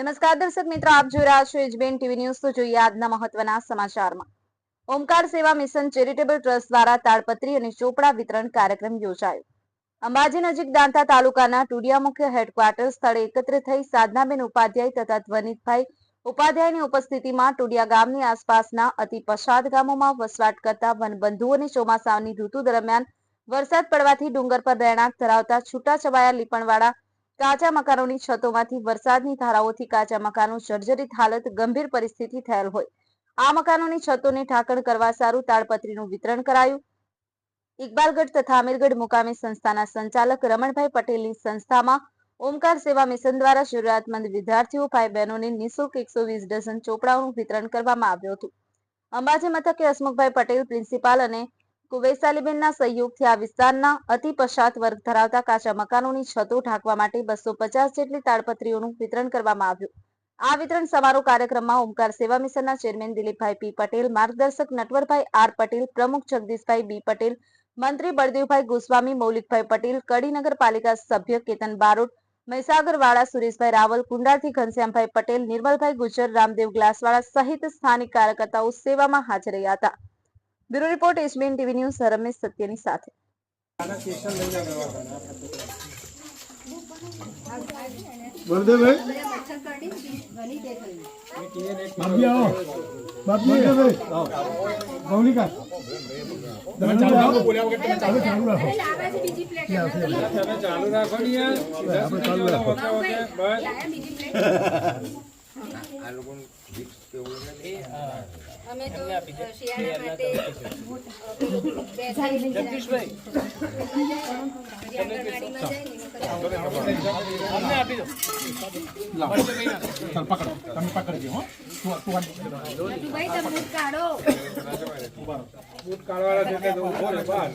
નમસ્કાર દર્શક મિત્રો, આપ જોઈ રહ્યા છો એજબેન ટીવી ન્યૂઝ તો જોઈએ આજના મહત્વના સમાચારમાં. ઓમકાર સેવા મિશન ચેરિટેબલ ટ્રસ્ટ દ્વારા તાડપત્રી અને ચોપડા વિતરણ કાર્યક્રમ યોજાયો. અંબાજી નજીક દાંતા તાલુકાના ટુડિયા મુખ્ય હેડક્વાર્ટર સ્થળે એકત્ર થઈ સાધનાબેન ઉપાધ્યાય તથા ધ્વનિતભાઈ ઉપાધ્યાયની ઉપસ્થિતિમાં ટુડિયા ગામની આસપાસના અતિ પછાત ગામોમાં વસવાટ કરતા વનબંધુઓને ચોમાસાની ઋતુ દરમિયાન વરસાદ પડવાથી ડુંગર પર રહેણાંક ધરાવતા છૂટાછવાયા લીપણવાળા કાચા મકાનોની છતોમાંથી વરસાદની ધારાઓથી કાચા મકાનો જર્જરિત હાલત ગંભીર પરિસ્થિતિ થયેલ હોય. આ મકાનોની છતોને ઢાંકણ કરવા સારું તાડપત્રીનું વિતરણ કરાયું. ઇકબાલગઢ તથા અમીરગઢ મુકામે સંસ્થાના સંચાલક રમણભાઈ પટેલની સંસ્થામાં ઓમકાર સેવા મિશન દ્વારા જરૂરિયાતમંદ વિદ્યાર્થીઓ ભાઈ બહેનોને નિઃશુલ્ક એકસો વીસ ડઝન ચોપડાઓનું વિતરણ કરવામાં આવ્યું હતું. અંબાજી મથકે હસમુખભાઈ પટેલ પ્રિન્સિપાલ અને કુવૈસાલીબેનના સહયોગથી આ વિસ્તારના અતિ પછાત વર્ગ ધરાવતા કાચા મકાનોની છતો ઢાંકવા માટે બસો પચાસ જેટલી તાડપત્રીઓનું વિતરણ કરવામાં આવ્યું. આ વિતરણ સમારોહ કાર્યક્રમમાં ઓમકાર સેવા મિશનના ચેરમેન દિલીપભાઈ પી પટેલ, માર્ગદર્શક નટવરભાઈ આર પટેલ, પ્રમુખ જગદીશભાઈ બી પટેલ, મંત્રી બળદેવભાઈ ગોસ્વામી, મૌલિકભાઈ પટેલ, કડી નગરપાલિકા સભ્ય કેતન બારોટ, મહીસાગરવાળા સુરેશભાઈ રાવલ, કુંડારથી ઘનશ્યામભાઈ પટેલ, નિર્મલભાઈ ગુજર, રામદેવ ગ્લાસવાળા સહિત સ્થાનિક કાર્યકર્તાઓ સેવામાં હાજર રહ્યા હતા. Bureau report HBN TV news Ramesh સત્યની સાથે બળદેવભાઈ બાપજી આવો બાપજી બળદેવભાઈ મૌલિકા તમે ચાલુ રાખો બોલ્યા લોકો ગિફ્ટ ચાલુ ચાલુ રાખો તમે ચાલુ રાખો ને યાર સીધા આપણે સીધી ચાલુ. બોલો, રાખો. વખે વખે. અમે તો શિયાળા માટે જાય ચાલ પકડો. તમે પકડજો હો. તું તું ભાઈ તમે બૂટ કાઢો. બૂટ કાઢવાળા છે કે તો ઊભો રહે બહાર.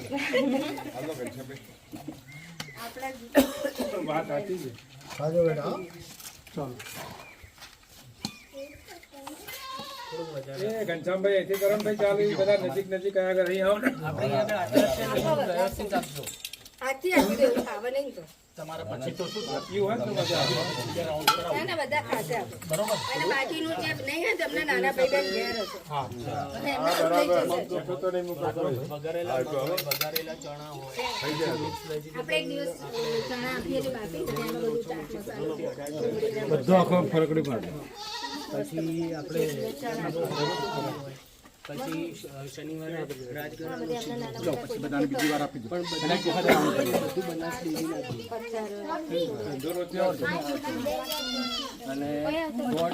વાત સાચી છે. સાજો બેટા ચાલો. એ ઘનશ્યામભાઈ અહીંથી કરો ચાલુ બધા નજીક નજીક આયા આગળ અહીં આવો ને હાથથી આપી ખાવા નહીં તો. આપ્યું હોય તો મજા આવે. ના ના બધા ખાશે આપણે અને બાકીનું જે નહીં હોય તમને નાના ભાઈ ઘેર હશે. અને એમને તો લઈ જશે. બેઠો તો નહીં મૂકો આપણે એક દિવસ ચણા આપીએ છીએ બાકી અને એમાં બધું બધો આખો ફરકડી પાડે. પછી આપણે પછી શનિવારે રાજગઢ પછી બધાને બીજી વાર આપી દો. પણ વખત બધું બનાસ. અને ગોળ